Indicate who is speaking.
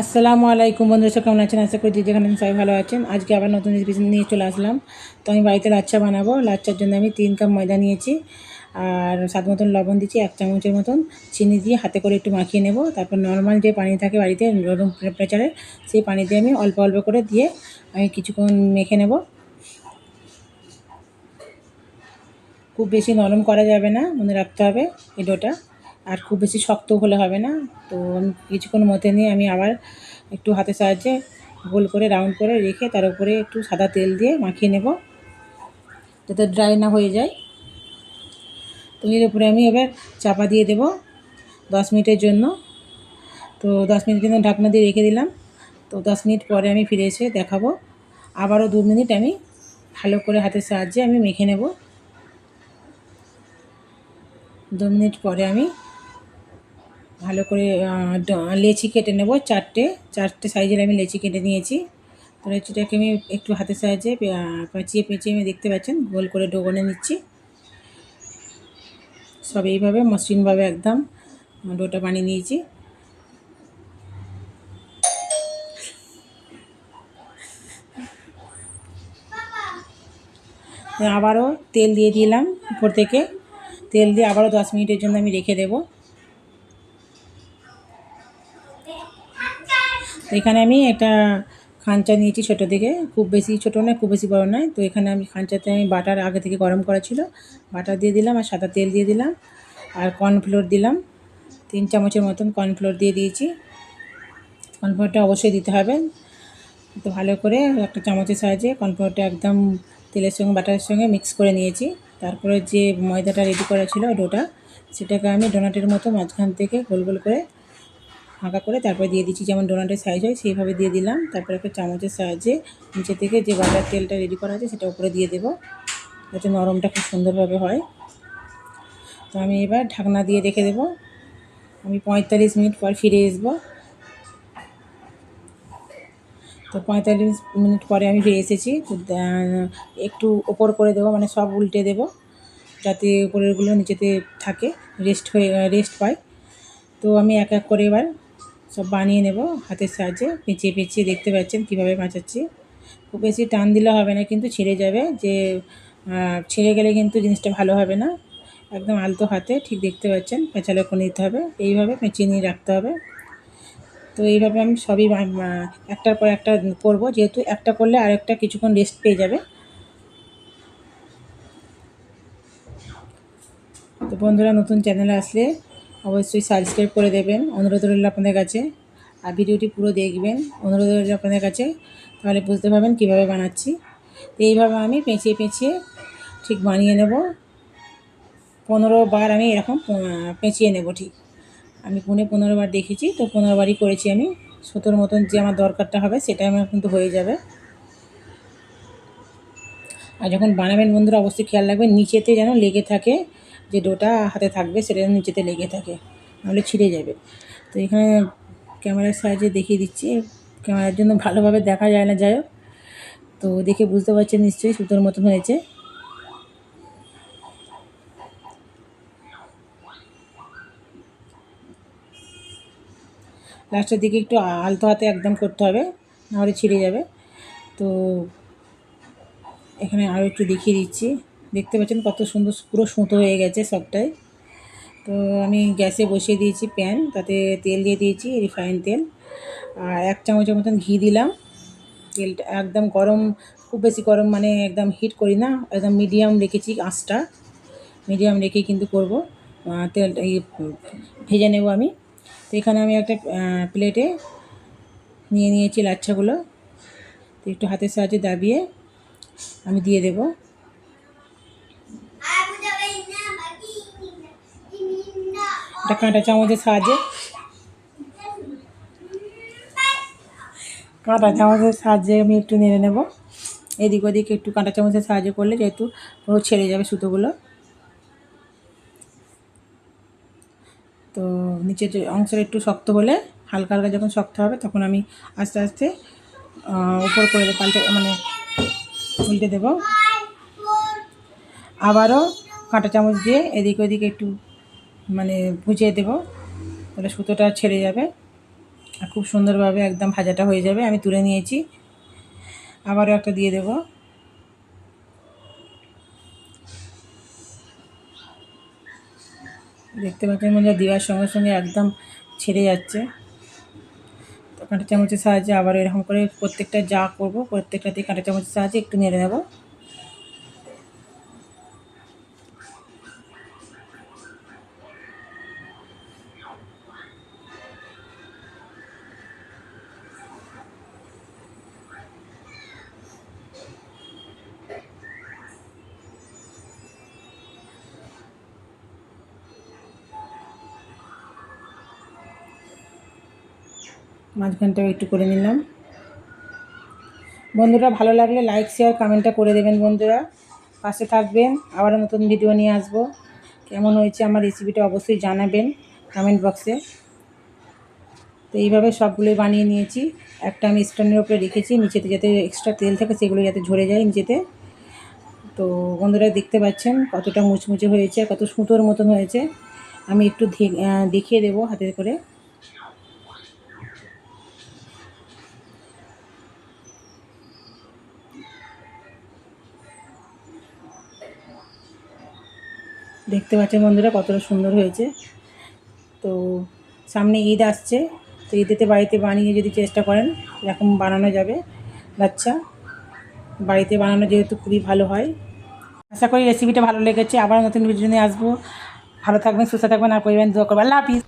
Speaker 1: আসসালামু আলাইকুম বন্ধুরা কেমন আছেন? আশা করি যেখানে সবাই ভালো আছেন। আজকে আবার নতুন রেসিপি নিয়ে চলে আসলাম। তো আমি বাড়িতে লাচ্চা বানাবো। লাচ্চার জন্য আমি তিন কাপ ময়দা নিয়েছি আর স্বাদ মতন লবণ দিচ্ছি এক চামচের মতন। চিনি দিয়ে হাতে করে একটু মাখিয়ে নেব। তারপর নর্মাল যে পানি থাকে বাড়িতে রুম টেম্পারেচারে সেই পানি দিয়ে আমি অল্প অল্প করে দিয়ে আমি কিছুক্ষণ মেখে নেব। খুব বেশি নরম করা যাবে না। মনে রাখতে হবে এই ডোটা। আর খুব বেশি শক্ত হলে হবে না। তো কিছুক্ষণ মতে নিয়ে আমি আবার একটু হাতের সাহায্যে গোল করে রাউন্ড করে রেখে তার উপরে একটু সাদা তেল দিয়ে মাখিয়ে নেব যাতে ড্রাই না হয়ে যায়। তো এর উপরে আমি এবার চাপা দিয়ে দেব দশ মিনিটের জন্য। তো দশ মিনিটের জন্য ঢাকনা দিয়ে রেখে দিলাম। তো দশ মিনিট পরে আমি ফিরে এসে দেখাবো। আবারও দু মিনিট আমি ভালো করে হাতের সাহায্যে আমি মেখে নেব। দু মিনিট পরে আমি ভালো করে লেচি কেটে নেব চারটে চারটে সাইজের আমি লেচি কেটে নিয়েছি। তো লেচিটাকে আমি একটু হাতের সাহায্যে পেঁচিয়ে পেঁচিয়ে আমি দেখতে পাচ্ছেন, গোল করে ডোগনে নিচ্ছি। সব এইভাবে মসৃণভাবে একদম ডোটা বানিয়ে নিয়েছি। আবারও তেল দিয়ে দিলাম উপর থেকে। তেল দিয়ে আবারও দশ মিনিটের জন্য আমি রেখে দেবো। এখানে আমি একটা খাঞ্চা নিয়েছি ছোটো থেকে খুব বেশি ছোটো নয়, খুব বেশি বড় নয়। তো এখানে আমি খাঞ্চাতে আমি বাটার আগে থেকে গরম করা ছিল। বাটার দিয়ে দিলাম আর সাদা তেল দিয়ে দিলাম আর কর্নফ্লোর দিলাম। তিন চামচের মতন কর্নফ্লোর দিয়ে দিয়েছি। কর্নফ্লোরটা অবশ্যই দিতে হবে। তো ভালো করে একটা চামচের সাহায্যে কর্নফ্লোরটা একদম তেলের সঙ্গে, বাটারের সঙ্গে মিক্স করে নিয়েছি। তারপরে যে ময়দাটা রেডি করা ছিল, ডোটা, সেটাকে আমি ডোনাটের মতো মাঝখান থেকে গোল গোল করে ফাঁকা করে তারপরে দিয়ে দিচ্ছি, যেমন ডোনাটের সাইজ হয় সেইভাবে দিয়ে দিলাম। তারপরে একটা চামচের সাহায্যে নিচে থেকে যে বাটার তেলটা রেডি করা আছে সেটা উপরে দিয়ে দেবো, যাতে নরমটা খুব সুন্দরভাবে হয়। তো আমি এবার ঢাকনা দিয়ে রেখে দেবো। আমি পঁয়তাল্লিশ মিনিট পর ফিরে আসব। তো পঁয়তাল্লিশ মিনিট পরে আমি ফিরে এসেছি। তো একটু ওপর করে দেবো মানে সব উল্টে দেবো, যাতে উপরেরগুলো নিচেতে থাকে রেস্ট হয়ে রেস্ট পায়। তো আমি এক এক করে এবার সব বানিয়ে নেব হাতের সাহায্যে। পেঁচিয়ে পেঁচিয়ে দেখতে পাচ্ছেন কীভাবে বাঁচাচ্ছি খুব বেশি টান দিলে হবে না, কিন্তু ছিঁড়ে যাবে। যে ছিঁড়ে গেলে কিন্তু জিনিসটা ভালো হবে না। একদম আলতো হাতে ঠিক দেখতে পাচ্ছেন, পেঁচালে করে নিতে হবে। এইভাবে পেঁচিয়ে নিয়ে রাখতে হবে। তো এইভাবে আমি সবই একটার পর একটা করব। যেহেতু একটা করলে আরেকটা কিছুক্ষণ রেস্ট পেয়ে যাবে। তো বন্ধুরা, নতুন চ্যানেলে আসলে অবশ্যই সাবস্ক্রাইব করে দেবেন। অনুরোধ রইল আপনাদের কাছে। আর ভিডিওটি পুরো দেখবেন। অনুরোধ রইল আপনাদের কাছে। তাহলে বুঝতে পারবেন কীভাবে বানাচ্ছি। এইভাবে আমি পেঁচিয়ে পেঁচিয়ে ঠিক বানিয়ে নেব। পনেরো বার আমি এরকম পেঁচিয়ে নেব ঠিক। আমি পুনে পনেরো বার দেখেছি, তো পনেরো বারই করেছি আমি। সতের মতন যে আমার দরকারটা হবে সেটা আমার কিন্তু হয়ে যাবে। আর যখন বানাবেন বন্ধুরা, অবশ্যই খেয়াল রাখবেন, নিচেতে যেন লেগে থাকে যে ডোটা হাতে থাকবে সেটা নিচেতে লেগে থাকে, নাহলে ছিঁড়ে যাবে। তো এখানে ক্যামেরার সাহায্যে দেখিয়ে দিচ্ছি, ক্যামেরার জন্য ভালোভাবে দেখা যায় না, যাই তো দেখে বুঝতে পারছেন নিশ্চয়ই সুতোর মতন হয়েছে। লাস্টের দিকে একটু আলতো হাতে একদম করতে হবে, নাহলে ছিঁড়ে যাবে। তো এখানে আরও একটু দেখিয়ে দিচ্ছি। দেখতে পাচ্ছেন কত সুন্দর পুরো সুতো হয়ে গেছে সবটাই। তো আমি গ্যাসে বসিয়ে দিয়েছি প্যান, তাতে তেল দিয়ে দিয়েছি, রিফাইন তেল। আর এক চামচের মতন ঘি দিলাম। তেলটা একদম গরম, খুব বেশি গরম মানে একদম হিট করি না, একদম মিডিয়াম রেখেছি আঁচটা। মিডিয়াম রেখেই কিন্তু করব। এই, ভেজে নেব আমি। তো এখানে আমি একটা প্লেটে নিয়ে নিয়েছি লাচ্ছাগুলো। তো একটু হাতের সাহায্যে দাবিয়ে আমি দিয়ে দেবো। একটা কাঁটা চামচের সাহায্যে। কাঁটা চামচের সাহায্যে, আমি একটু নেড়ে নেব। এদিক ওদিক একটু কাঁটা চামচের সাহায্য করলে যেহেতু পুরো ছেড়ে যাবে সুতোগুলো। তো নিচের অংশটা একটু শক্ত হলে, হালকা হালকা যখন শক্ত হবে, তখন আমি আস্তে আস্তে উপর করে পাল্টে মানে উল্টে দেব। আবারও কাঁটা চামচ দিয়ে এদিক ওদিক একটু মানে বুঝিয়ে দেবো। তাহলে সুতোটা ছেড়ে যাবে। আর খুব সুন্দরভাবে একদম ভাজাটা হয়ে যাবে। আমি তুলে নিয়েছি। আবারও একটা দিয়ে দেবো। দেখতে পাচ্ছেন মনে দেওয়ার সঙ্গে সঙ্গে একদম ছেড়ে যাচ্ছে। কাঁটা চামচের সাহায্যে আবার এরকম করে প্রত্যেকটা যা করব প্রত্যেকটাতে কাঁটা চামচের সাহায্যে একটু নেড়ে নেব। মাঝখানটাও একটু করে নিলাম। বন্ধুরা, ভালো লাগলে লাইক শেয়ার কমেন্টটা করে দেবেন বন্ধুরা। পাশে থাকবেন, আবার নতুন ভিডিও নিয়ে আসব। কেমন হয়েছে আমার রেসিপিটা অবশ্যই জানাবেন কমেন্ট বক্সে তো এইভাবে সবগুলোই বানিয়ে নিয়েছি। একটা আমি স্ট্যান্ডের উপরে রেখেছি, নিচেতে যাতে এক্সট্রা তেল থাকে সেগুলো যাতে ঝরে যায় নিচেতে। তো বন্ধুরা, দেখতে পাচ্ছেন কতটা মুচমুচে হয়েছে, কত সুতোর মতন হয়েছে। আমি একটু দেখিয়ে দেবো হাতে করে। দেখতে পাচ্ছেন বন্ধুরা, কতটা সুন্দর হয়েছে। তো সামনে ঈদ আসছে, তো ঈদেতে বাড়িতে বানিয়ে যদি চেষ্টা করেন, এরকম বানানো যাবে বাচ্চা বাড়িতে বানানো যেহেতু খুবই ভালো হয়। আশা করি রেসিপিটা ভালো লেগেছে, আবার নতুন ভিডিও নিয়ে আসব। ভালো থাকবেন, সুস্থ থাকবেন, আর পরিবার দোয়া করবেন। আল্লাহ হাফিজ।